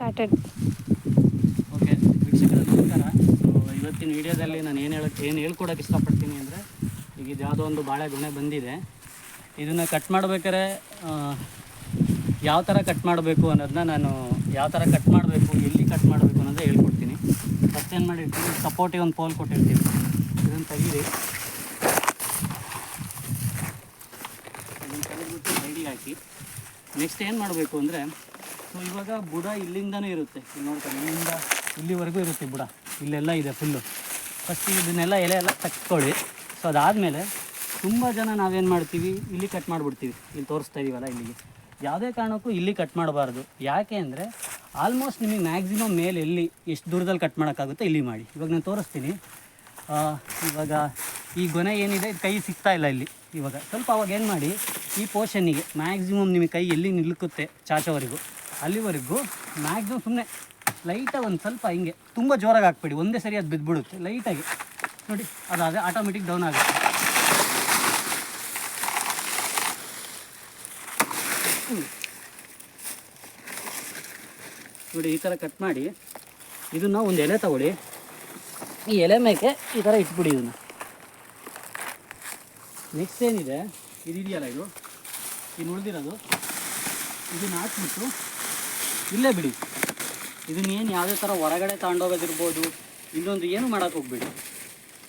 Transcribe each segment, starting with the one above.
Started okay ವೀಕ್ಷಕರ ನಮಸ್ಕಾರ. So ಇವತ್ತಿನ ವಿಡಿಯೋದಲ್ಲಿ ನಾನು ಏನು ಹೇಳಕ್ಕೆ ಏನು ಹೇಳ್ಕೊಡೋಕೆ ಇಷ್ಟಪಡ್ತೀನಿ ಅಂದರೆ, ಈಗ ಇದು ಯಾವುದೋ ಒಂದು ಬಾಳೆ ಗುಣೆ ಬಂದಿದೆ. ಇದನ್ನು ಕಟ್ ಮಾಡ್ಬೇಕಾದ್ರೆ ಯಾವ ಥರ ಕಟ್ ಮಾಡಬೇಕು ಅನ್ನೋದನ್ನ ನಾನು ಯಾವ ಥರ ಕಟ್ ಮಾಡಬೇಕು, ಎಲ್ಲಿ ಕಟ್ ಮಾಡಬೇಕು ಅನ್ನೋದೇ ಹೇಳ್ಕೊಡ್ತೀನಿ. ಫಸ್ಟ್ ಏನು ಮಾಡಿರ್ತೀನಿ ಸಪೋರ್ಟಿಗೆ ಒಂದು ಪೋಲ್ ಕೊಟ್ಟಿರ್ತೀವಿ. ಇದನ್ನು ತೆಗೀರಿ ಇದನ್ನು ತೆಗೆದುಬಿಟ್ಟು ಹಾಕಿ. ನೆಕ್ಸ್ಟ್ ಏನು ಮಾಡಬೇಕು ಅಂದರೆ ಇವಾಗ ಬುಡ ಇಲ್ಲಿಂದನೇ ಇರುತ್ತೆ. ಇಲ್ಲಿ ಇಲ್ಲಿಂದ ಇಲ್ಲಿವರೆಗೂ ಇರುತ್ತೆ ಬುಡ. ಇಲ್ಲೆಲ್ಲ ಇದೆ ಫುಲ್ಲು ಫಸ್ಟ್ ಇದನ್ನೆಲ್ಲ ಎಲೆ ಎಲ್ಲ ತಕ್ಕೊಳ್ಳಿ ಸೊ ಅದಾದಮೇಲೆ ತುಂಬ ಜನ ನಾವೇನು ಮಾಡ್ತೀವಿ? ಇಲ್ಲಿ ಕಟ್ ಮಾಡಿಬಿಡ್ತೀವಿ. ಇಲ್ಲಿ ತೋರಿಸ್ತಾ ಇದೀವಲ್ಲ ಇಲ್ಲಿಗೆ. ಯಾವುದೇ ಕಾರಣಕ್ಕೂ ಇಲ್ಲಿ ಕಟ್ ಮಾಡಬಾರ್ದು. ಯಾಕೆ ಅಂದರೆ ಆಲ್ಮೋಸ್ಟ್ ನಿಮಗೆ ಮ್ಯಾಕ್ಸಿಮಮ್ ಮೇಲೆ ಎಲ್ಲಿ ಎಷ್ಟು ದೂರದಲ್ಲಿ ಕಟ್ ಮಾಡೋಕ್ಕಾಗುತ್ತೆ ಇಲ್ಲಿ ಮಾಡಿ. ಇವಾಗ ನಾನು ತೋರಿಸ್ತೀನಿ. ಇವಾಗ ಈ ಗೊನೆ ಏನಿದೆ? ಕೈ ಸಿಗ್ತಾ ಇಲ್ಲ ಇಲ್ಲಿ ಇವಾಗ. ಸ್ವಲ್ಪ ಅವಾಗ ಏನು ಮಾಡಿ? ಈ ಪೋರ್ಷನ್ನಿಗೆ ಮ್ಯಾಕ್ಸಿಮಮ್ ನಿಮಗೆ ಕೈ ಎಲ್ಲಿ ನಿಲ್ಲುತ್ತೆ ಚಾಚೋವರೆಗೂ? ಅಲ್ಲಿವರೆಗೂ ಮ್ಯಾಕ್ಸಿಮಮ್ ಸುಮ್ಮನೆ ಲೈಟಾಗಿ ಒಂದು ಸ್ವಲ್ಪ ಹಿಂಗೆ ತುಂಬ ಜೋರಾಗಿ ಹಾಕ್ಬೇಡಿ. ಒಂದೇ ಸರಿ ಅದು ಬಿದ್ದುಬಿಡುತ್ತೆ ಲೈಟಾಗಿ ನೋಡಿ, ಅದಾದರೆ ಆಟೋಮೆಟಿಕ್ ಡೌನ್ ಆಗುತ್ತೆ. ನೋಡಿ, ಈ ಥರ ಕಟ್ ಮಾಡಿ ಇದನ್ನು ಒಂದು ಎಲೆ ತಗೊಳ್ಳಿ. ಈ ಎಲೆ ಮೇಕೆ ಈ ಥರ ಇಟ್ಬಿಡಿ ಇದನ್ನು. ನೆಕ್ಸ್ಟ್ ಏನಿದೆ? ಇದಿದೆಯಲ್ಲ ಇದು? ಇನ್ನು ಉಳಿದಿರೋದು. ಇದನ್ನ ಹಾಕ್ಬಿಟ್ಟು ಇಲ್ಲೇ ಬಿಡಿ. ಇದನ್ನೇನು ಯಾವುದೇ ಥರ ಹೊರಗಡೆ ತಗೊಂಡೋಗೋದಿರ್ಬೋದು ಇನ್ನೊಂದು ಏನು ಮಾಡೋಕೆ ಹೋಗ್ಬೇಡಿ.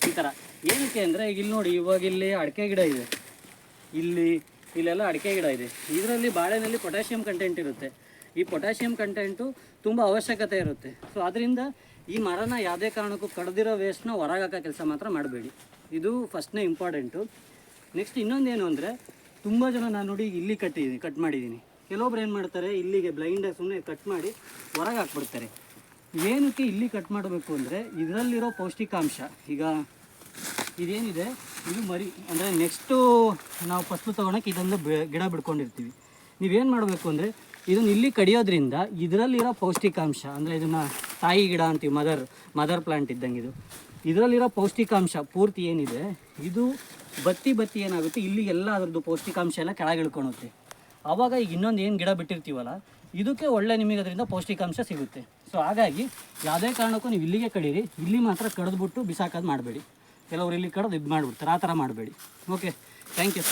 ಈ ಥರ ಏನಕ್ಕೆ ಅಂದರೆ, ಈಗ ಇಲ್ಲಿ ನೋಡಿ, ಇವಾಗ ಇಲ್ಲಿ ಅಡಿಕೆ ಗಿಡ ಇದೆ. ಇಲ್ಲಿ, ಇಲ್ಲೆಲ್ಲ ಅಡಿಕೆ ಗಿಡ ಇದೆ. ಇದರಲ್ಲಿ ಬಾಳೆನಲ್ಲಿ ಪೊಟ್ಯಾಷಿಯಂ ಕಂಟೆಂಟ್ ಇರುತ್ತೆ. ಈ ಪೊಟ್ಯಾಷಿಯಂ ಕಂಟೆಂಟು ತುಂಬ ಅವಶ್ಯಕತೆ ಇರುತ್ತೆ. ಸೊ ಅದರಿಂದ ಈ ಮರನ ಯಾವುದೇ ಕಾರಣಕ್ಕೂ ಕಡ್ದಿರೋ ವೇಸ್ಟ್ನ ಹೊರಗಾಕೋ ಕೆಲಸ ಮಾತ್ರ ಮಾಡಬೇಡಿ. ಇದು ಫಸ್ಟ್ನೇ ಇಂಪಾರ್ಟೆಂಟು ನೆಕ್ಸ್ಟ್ ಇನ್ನೊಂದೇನು ಅಂದರೆ, ತುಂಬ ಜನ ನಾನು ನೋಡಿ ಇಲ್ಲಿ ಕಟ್ಟಿದ್ದೀನಿ ಕಟ್ ಮಾಡಿದ್ದೀನಿ ಕೆಲವೊಬ್ರು ಏನು ಮಾಡ್ತಾರೆ, ಇಲ್ಲಿಗೆ ಬ್ಲೈಂಡಾಗಿ ಸುಮ್ಮನೆ ಕಟ್ ಮಾಡಿ ಹೊರಗೆ ಹಾಕ್ಬಿಡ್ತಾರೆ. ಏನಕ್ಕೆ ಇಲ್ಲಿ ಕಟ್ ಮಾಡಬೇಕು ಅಂದರೆ, ಇದರಲ್ಲಿರೋ ಪೌಷ್ಟಿಕಾಂಶ. ಈಗ ಇದೇನಿದೆ, ಇದು ಮರಿ, ಅಂದರೆ ನೆಕ್ಸ್ಟು ನಾವು ಫಸ್ಲು ತೊಗೊಳಕ್ಕೆ ಇದೊಂದು ಗಿಡ ಬಿಡ್ಕೊಂಡಿರ್ತೀವಿ. ನೀವೇನು ಮಾಡಬೇಕು ಅಂದರೆ, ಇದನ್ನು ಇಲ್ಲಿ ಕಡಿಯೋದ್ರಿಂದ ಇದರಲ್ಲಿರೋ ಪೌಷ್ಟಿಕಾಂಶ, ಅಂದರೆ ಇದನ್ನು ತಾಯಿ ಗಿಡ ಅಂತೀವಿ ಮದರ್ ಮದರ್ ಪ್ಲಾಂಟ್ ಇದ್ದಂಗೆ ಇದು. ಇದರಲ್ಲಿರೋ ಪೌಷ್ಟಿಕಾಂಶ ಪೂರ್ತಿ ಏನಿದೆ, ಇದು ಬತ್ತಿ ಬತ್ತಿ ಏನಾಗುತ್ತೆ, ಇಲ್ಲಿಗೆಲ್ಲ ಅದರದ್ದು ಪೌಷ್ಟಿಕಾಂಶ ಎಲ್ಲ ಕೆಳಗೆ ಇಳ್ಕೊಳುತ್ತೆ ಆವಾಗ ಈಗ ಇನ್ನೊಂದು ಏನು ಗಿಡ ಬಿಟ್ಟಿರ್ತೀವಲ್ಲ, ಇದಕ್ಕೆ ಒಳ್ಳೆ ನಿಮಗೆ ಅದರಿಂದ ಪೌಷ್ಟಿಕಾಂಶ ಸಿಗುತ್ತೆ. ಸೊ ಹಾಗಾಗಿ ಯಾವುದೇ ಕಾರಣಕ್ಕೂ ನೀವು ಇಲ್ಲಿಗೆ ಕಡೀರಿ ಇಲ್ಲಿ ಮಾತ್ರ ಕಡಿದ್ಬಿಟ್ಟು ಬಿಸಾಕೋದು ಮಾಡಬೇಡಿ. ಕೆಲವರು ಇಲ್ಲಿ ಕಡ್ದು ಇದು ಮಾಡಿಬಿಡ್ತಾರೆ, ಆ ಥರ ಮಾಡಬೇಡಿ. Okay thank you